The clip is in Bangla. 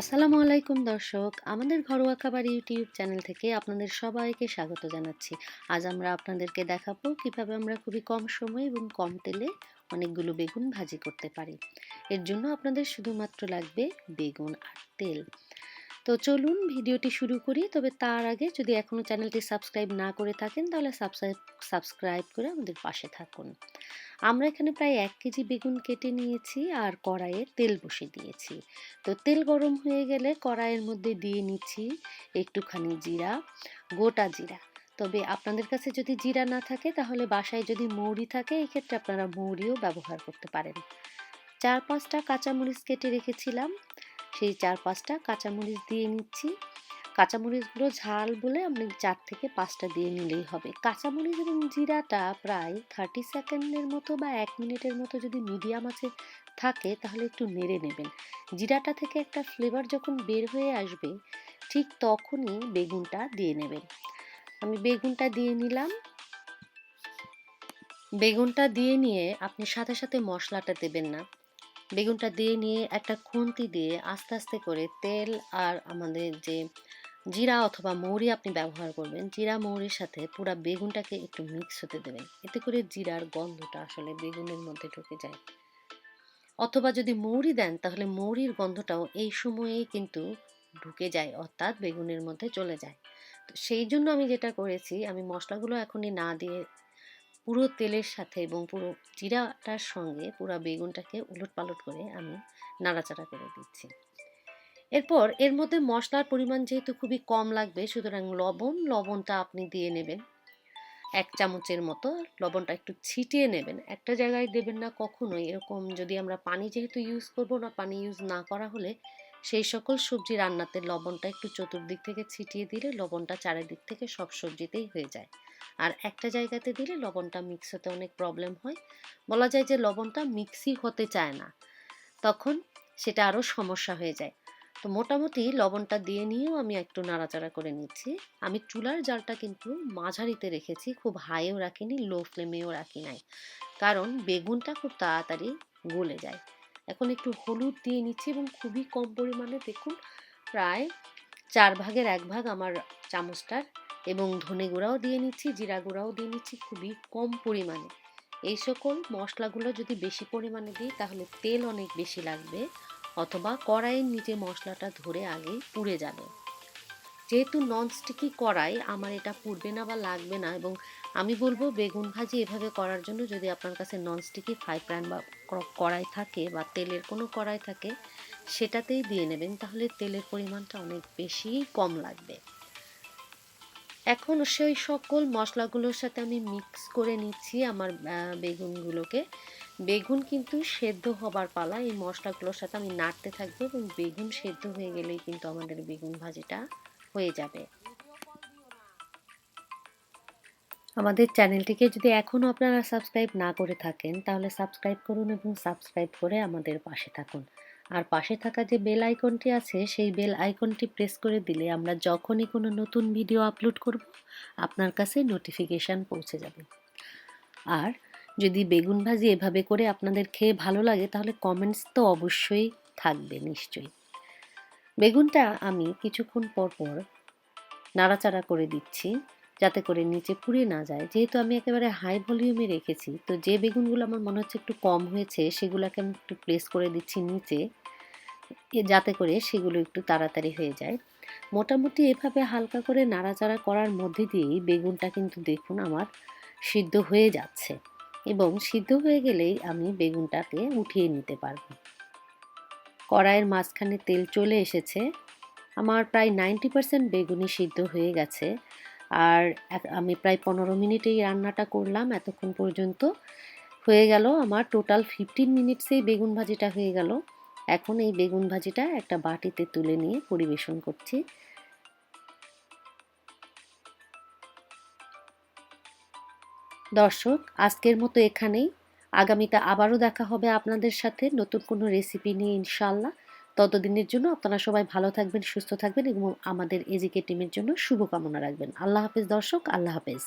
আসসালামু আলাইকুম দর্শক, আমাদের ঘরোয়া খাবার ইউটিউব চ্যানেল থেকে আপনাদের সবাইকে স্বাগত জানাচ্ছি। আজ আমরা আপনাদেরকে দেখাবো কীভাবে আমরা খুবই কম সময় এবং কম তেলে অনেকগুলো বেগুন ভাজি করতে পারি। এর জন্য আপনাদের শুধুমাত্র লাগবে বেগুন আর তেল। তো চলুন ভিডিওটি শুরু করি, তবে তার আগে যদি এখনও চ্যানেলটি সাবস্ক্রাইব না করে থাকেন, তাহলে সাবস্ক্রাইব সাবস্ক্রাইব করে আমাদের পাশে থাকুন। আমরা এখানে প্রায় এক কেজি বেগুন কেটে নিয়েছি আর কড়াইয়ে তেল বসিয়ে দিয়েছি। তো তেল গরম হয়ে গেলে কড়াইয়ের মধ্যে দিয়ে নিচ্ছি একটুখানি জিরা, গোটা জিরা। তবে আপনাদের কাছে যদি জিরা না থাকে, তাহলে বাসায় যদি মৌরি থাকে এক্ষেত্রে আপনারা মৌরিও ব্যবহার করতে পারেন। চার পাঁচটা কাঁচামরিচ কেটে রেখেছিলাম। সেই চার পাঁচটা কাঁচামরিচ দিয়ে নিচ্ছি। কাঁচামরিচগুলো ঝাল বলে আপনি চার থেকে পাঁচটা দিয়ে নিলেই হবে। কাঁচামরিচ এবং জিরাটা প্রায় থার্টি সেকেন্ডের মতো বা এক মিনিটের মতো যদি মিডিয়াম আছে থাকে তাহলে একটু নেড়ে নেবেন। জিরাটা থেকে একটা ফ্লেভার যখন বের হয়ে আসবে, ঠিক তখনই বেগুনটা দিয়ে নেবেন। আমি বেগুনটা দিয়ে নিলাম। বেগুনটা দিয়ে নিয়ে আপনি সাথে সাথে মশলাটা দেবেন না। বেগুনটা দিয়ে নিয়ে একটা খুন্তি দিয়ে আস্তে আস্তে করে তেল আর আমাদের যে জিরা অথবা মৌরি আপনি ব্যবহার করবেন। জিরা, মৌরির সাথে পুরো বেগুনটাকে একটু মিক্স হতে দেবেন। এতে করে জিরার গন্ধটা আসলে বেগুনের মধ্যে ঢুকে যায়। অথবা যদি মৌরি দেন, তাহলে মৌরির গন্ধটাও এই সময়েই কিন্তু ঢুকে যায়, অর্থাৎ বেগুনের মধ্যে চলে যায়। তো সেই জন্য আমি যেটা করেছি, আমি মশলাগুলো এখনই না দিয়ে পুরো তেলের সাথে এবং পুরো জিরাটার সঙ্গে পুরো বেগুনটাকে উলট পালট করে আমি নাড়াচাড়া করে দিচ্ছি। এরপর এর মধ্যে মশলার পরিমাণ যেহেতু খুবই কম লাগবে, সুতরাং লবণ, লবণটা আপনি দিয়ে নেবেন। এক চামচের মতো লবণটা একটু ছিটিয়ে নেবেন। একটা জায়গায় দেবেন না কখনোই। এরকম যদি আমরা পানি যেহেতু ইউজ করব না, পানি ইউজ না করা হলে সেই সকল সবজি রান্নাতে লবণটা একটু চতুর্দিক থেকে ছিটিয়ে দিলে লবণটা চারিদিক থেকে সব সবজিতেই হয়ে যায়। আর একটা জায়গাতে দিলে লবণটা মিক্স হতে অনেক প্রবলেম হয়। বলা যায় যে লবণটা মিক্সই হতে চায় না। তখন সেটা আরও সমস্যা হয়ে যায়। তো মোটামুটি লবণটা দিয়ে নিয়েও আমি একটু নাড়াচাড়া করে নিচ্ছি। আমি চুলার জালটা কিন্তু মাঝারিতে রেখেছি, খুব হাইও রাখিনি লো ফ্লেমেও রাখি নাই। কারণ বেগুনটা খুব তাড়াতাড়ি গলে যায়। এখন একটু হলুদ দিয়ে নিচ্ছি এবং খুবই কম পরিমাণে দেখুন, প্রায় চার ভাগের এক ভাগ আমার চামচটার এবং ধনে গুঁড়াও দিয়ে নিচ্ছি, জিরা গুঁড়াও দিয়ে নিচ্ছি খুবই কম পরিমাণে। এই সকল মশলাগুলো যদি বেশি পরিমাণে দিই তাহলে তেল অনেক বেশি লাগবে। অথবা কড়াইয়ের নিচে মশলাটা ধরে আগে পুড়ে যাবে। যেহেতু ননস্টিকি কড়াই, আমার এটা পুড়বে না বা লাগবে না এবং আমি বলব বেগুন ভাজি এভাবে করার জন্য যদি আপনার কাছে ননস্টিকি ফ্রাই প্যান বা কড়াই থাকে বা তেলের কোনো কড়াই থাকে, সেটাতেই দিয়ে নেবেন। তাহলে তেলের পরিমাণটা অনেক বেশি কম লাগবে। এখন সেই সকল মশলাগুলোর সাথে আমি মিক্স করে নিচ্ছি আমার বেগুনগুলোকে। বেগুন কিন্তু সেদ্ধ হবার পালা। এই মশলাগুলোর সাথে আমি নাড়তে থাকব এবং বেগুন সেদ্ধ হয়ে গেলেই কিন্তু আমাদের বেগুন ভাজিটা হয়ে যাবে। আমাদের চ্যানেলটিকে যদি এখনও আপনারা সাবস্ক্রাইব না করে থাকেন, তাহলে সাবস্ক্রাইব করুন এবং সাবস্ক্রাইব করে আমাদের পাশে থাকুন। আর পাশে থাকা যে বেল আইকনটি আছে, সেই বেল আইকনটি প্রেস করে দিলে আমরা যখনই কোনো নতুন ভিডিও আপলোড করব, আপনার কাছে নোটিফিকেশান পৌঁছে যাবে। আর যদি বেগুন ভাজি এভাবে করে আপনাদের খেয়ে ভালো লাগে, তাহলে কমেন্টস তো অবশ্যই থাকবে নিশ্চয়ই। বেগুনটা আমি কিছুক্ষণ পর পর নাড়াচাড়া করে দিচ্ছি। যাতে করে নিচে পুড়ে না যায়। যেহেতু আমি একেবারে হাই ভলিউমে রেখেছি, তো যে বেগুনগুলো আমার মনে হচ্ছে একটু কম হয়েছে, সেগুলোকে আমি একটু প্লেস করে দিচ্ছি নিচে যাতে করে সেগুলো একটু তাড়াতাড়ি হয়ে যায়। মোটামুটি এভাবে হালকা করে নাড়াচাড়া করার মধ্যে দিয়েই বেগুনটা কিন্তু দেখুন আমার সিদ্ধ হয়ে যাচ্ছে এবং সিদ্ধ হয়ে গেলেই আমি বেগুনটাকে উঠিয়ে নিতে পারব। কড়াইয়ের মাঝখানে তেল চলে এসেছে। আমার প্রায় নাইনটি পারসেন্ট বেগুনি সিদ্ধ হয়ে গেছে। আর আমি প্রায় পনেরো মিনিটেই রান্নাটা করলাম, এতক্ষণ পর্যন্ত। হয়ে গেল আমার টোটাল ফিফটিন মিনিটসেই বেগুন ভাজিটা হয়ে গেল। এখন এই বেগুন ভাজিটা একটা বাটিতে তুলে নিয়ে পরিবেশন করছি। দর্শক, আজকের মতো এখানেই। আগামীতে আবারও দেখা হবে আপনাদের সাথে নতুন কোনো রেসিপি নিয়ে ইনশাল্লাহ ততদিনের জন্য আপনারা সবাই ভালো থাকবেন, সুস্থ থাকবেন এবং আমাদের এজিকে টিমের জন্য শুভকামনা রাখবেন। আল্লাহ হাফেজ দর্শক, আল্লাহ হাফেজ।